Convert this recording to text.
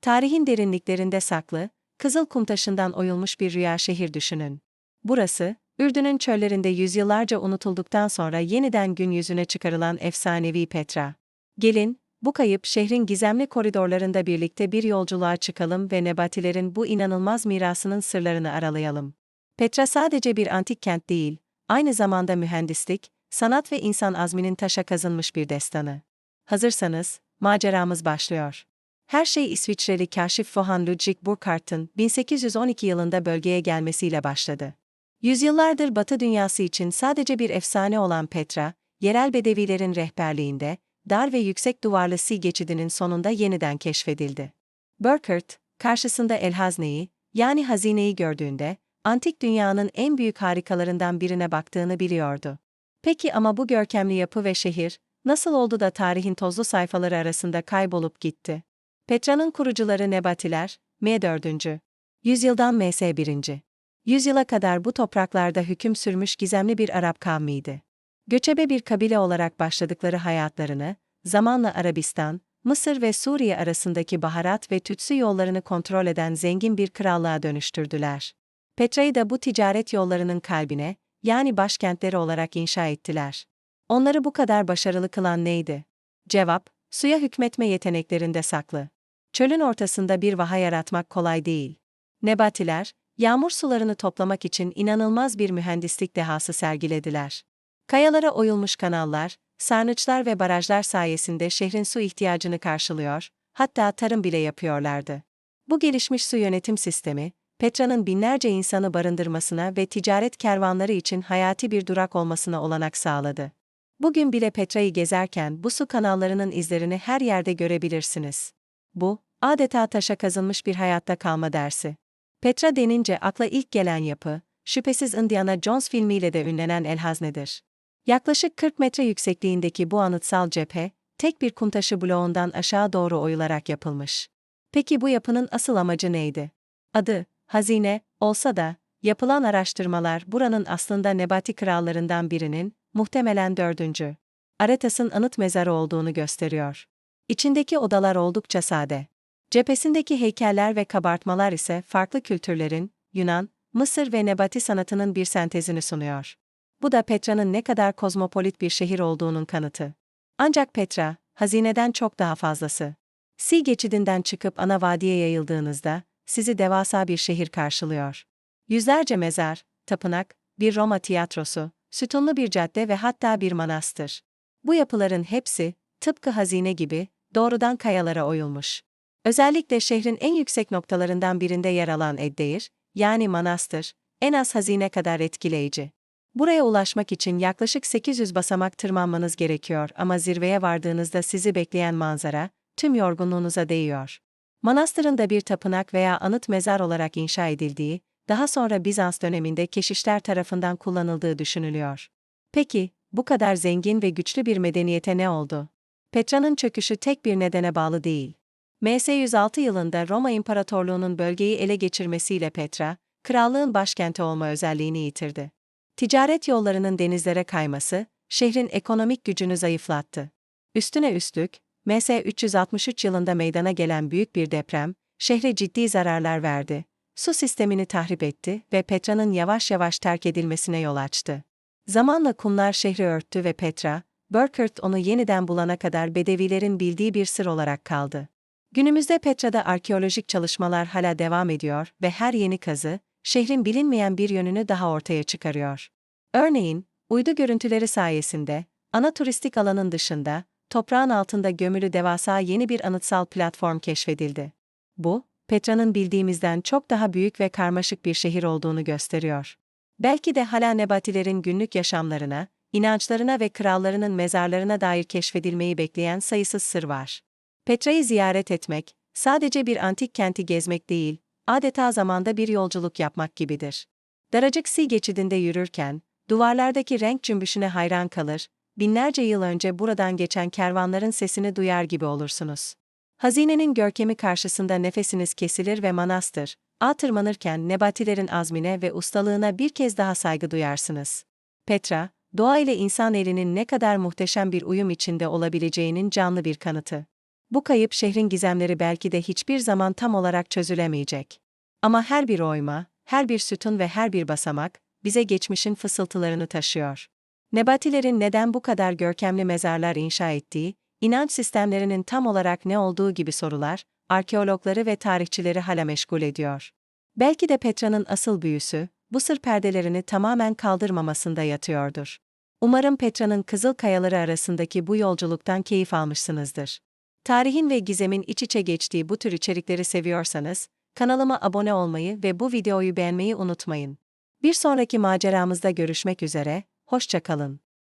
Tarihin derinliklerinde saklı, kızıl kum taşından oyulmuş bir rüya şehir düşünün. Burası, Ürdün'ün çöllerinde yüzyıllarca unutulduktan sonra yeniden gün yüzüne çıkarılan efsanevi Petra. Gelin, bu kayıp şehrin gizemli koridorlarında birlikte bir yolculuğa çıkalım ve Nebatilerin bu inanılmaz mirasının sırlarını aralayalım. Petra sadece bir antik kent değil, aynı zamanda mühendislik, sanat ve insan azminin taşa kazınmış bir destanı. Hazırsanız, maceramız başlıyor. Her şey İsviçreli kaşif Johann Ludwig Burckhardt'ın 1812 yılında bölgeye gelmesiyle başladı. Yüzyıllardır Batı dünyası için sadece bir efsane olan Petra, yerel bedevilerin rehberliğinde, dar ve yüksek duvarlı Si geçidinin sonunda yeniden keşfedildi. Burkhardt, karşısında El Hazne'yi, yani hazineyi gördüğünde, antik dünyanın en büyük harikalarından birine baktığını biliyordu. Peki ama bu görkemli yapı ve şehir, nasıl oldu da tarihin tozlu sayfaları arasında kaybolup gitti? Petra'nın kurucuları Nebatiler, M4. Yüzyıldan MS 1. Yüzyıla kadar bu topraklarda hüküm sürmüş gizemli bir Arap kavmiydi. Göçebe bir kabile olarak başladıkları hayatlarını, zamanla Arabistan, Mısır ve Suriye arasındaki baharat ve tütsü yollarını kontrol eden zengin bir krallığa dönüştürdüler. Petra'yı da bu ticaret yollarının kalbine, yani başkentleri olarak inşa ettiler. Onları bu kadar başarılı kılan neydi? Cevap, suya hükmetme yeteneklerinde saklı. Çölün ortasında bir vaha yaratmak kolay değil. Nebatiler, yağmur sularını toplamak için inanılmaz bir mühendislik dehası sergilediler. Kayalara oyulmuş kanallar, sarnıçlar ve barajlar sayesinde şehrin su ihtiyacını karşılıyor, hatta tarım bile yapıyorlardı. Bu gelişmiş su yönetim sistemi, Petra'nın binlerce insanı barındırmasına ve ticaret kervanları için hayati bir durak olmasına olanak sağladı. Bugün bile Petra'yı gezerken bu su kanallarının izlerini her yerde görebilirsiniz. Bu, adeta taşa kazınmış bir hayatta kalma dersi. Petra denince akla ilk gelen yapı, şüphesiz Indiana Jones filmiyle de ünlenen El Hazne'dir. Yaklaşık 40 metre yüksekliğindeki bu anıtsal cephe, tek bir kumtaşı bloğundan aşağı doğru oyularak yapılmış. Peki bu yapının asıl amacı neydi? Adı, hazine, olsa da, yapılan araştırmalar buranın aslında Nebati krallarından birinin, muhtemelen dördüncü, Aretas'ın anıt mezarı olduğunu gösteriyor. İçindeki odalar oldukça sade. Cephesindeki heykeller ve kabartmalar ise farklı kültürlerin, Yunan, Mısır ve Nebati sanatının bir sentezini sunuyor. Bu da Petra'nın ne kadar kozmopolit bir şehir olduğunun kanıtı. Ancak Petra, hazineden çok daha fazlası. Si geçidinden çıkıp ana vadiye yayıldığınızda, sizi devasa bir şehir karşılıyor. Yüzlerce mezar, tapınak, bir Roma tiyatrosu, sütunlu bir cadde ve hatta bir manastır. Bu yapıların hepsi, tıpkı hazine gibi, doğrudan kayalara oyulmuş. Özellikle şehrin en yüksek noktalarından birinde yer alan Eddeir, yani manastır, en az hazine kadar etkileyici. Buraya ulaşmak için yaklaşık 800 basamak tırmanmanız gerekiyor ama zirveye vardığınızda sizi bekleyen manzara, tüm yorgunluğunuza değiyor. Manastırın da bir tapınak veya anıt mezar olarak inşa edildiği, daha sonra Bizans döneminde keşişler tarafından kullanıldığı düşünülüyor. Peki, bu kadar zengin ve güçlü bir medeniyete ne oldu? Petra'nın çöküşü tek bir nedene bağlı değil. MS 106 yılında Roma İmparatorluğu'nun bölgeyi ele geçirmesiyle Petra, krallığın başkenti olma özelliğini yitirdi. Ticaret yollarının denizlere kayması, şehrin ekonomik gücünü zayıflattı. Üstüne üstlük, MS 363 yılında meydana gelen büyük bir deprem, şehre ciddi zararlar verdi. Su sistemini tahrip etti ve Petra'nın yavaş yavaş terk edilmesine yol açtı. Zamanla kumlar şehri örttü ve Petra, Burkhardt onu yeniden bulana kadar Bedevilerin bildiği bir sır olarak kaldı. Günümüzde Petra'da arkeolojik çalışmalar hala devam ediyor ve her yeni kazı, şehrin bilinmeyen bir yönünü daha ortaya çıkarıyor. Örneğin, uydu görüntüleri sayesinde, ana turistik alanın dışında, toprağın altında gömülü devasa yeni bir anıtsal platform keşfedildi. Bu, Petra'nın bildiğimizden çok daha büyük ve karmaşık bir şehir olduğunu gösteriyor. Belki de hala Nebatilerin günlük yaşamlarına, inançlarına ve krallarının mezarlarına dair keşfedilmeyi bekleyen sayısız sır var. Petra'yı ziyaret etmek, sadece bir antik kenti gezmek değil, adeta zamanda bir yolculuk yapmak gibidir. Daracık Si geçidinde yürürken, duvarlardaki renk cümbüşüne hayran kalır, binlerce yıl önce buradan geçen kervanların sesini duyar gibi olursunuz. Hazinenin görkemi karşısında nefesiniz kesilir ve manastır, a tırmanırken Nebatilerin azmine ve ustalığına bir kez daha saygı duyarsınız. Petra, doğa ile insan elinin ne kadar muhteşem bir uyum içinde olabileceğinin canlı bir kanıtı. Bu kayıp şehrin gizemleri belki de hiçbir zaman tam olarak çözülemeyecek. Ama her bir oyma, her bir sütun ve her bir basamak, bize geçmişin fısıltılarını taşıyor. Nebatilerin neden bu kadar görkemli mezarlar inşa ettiği, inanç sistemlerinin tam olarak ne olduğu gibi sorular, arkeologları ve tarihçileri hala meşgul ediyor. Belki de Petra'nın asıl büyüsü, bu sır perdelerini tamamen kaldırmamasında yatıyordur. Umarım Petra'nın kızıl kayaları arasındaki bu yolculuktan keyif almışsınızdır. Tarihin ve gizemin iç içe geçtiği bu tür içerikleri seviyorsanız, kanalıma abone olmayı ve bu videoyu beğenmeyi unutmayın. Bir sonraki maceramızda görüşmek üzere, hoşçakalın.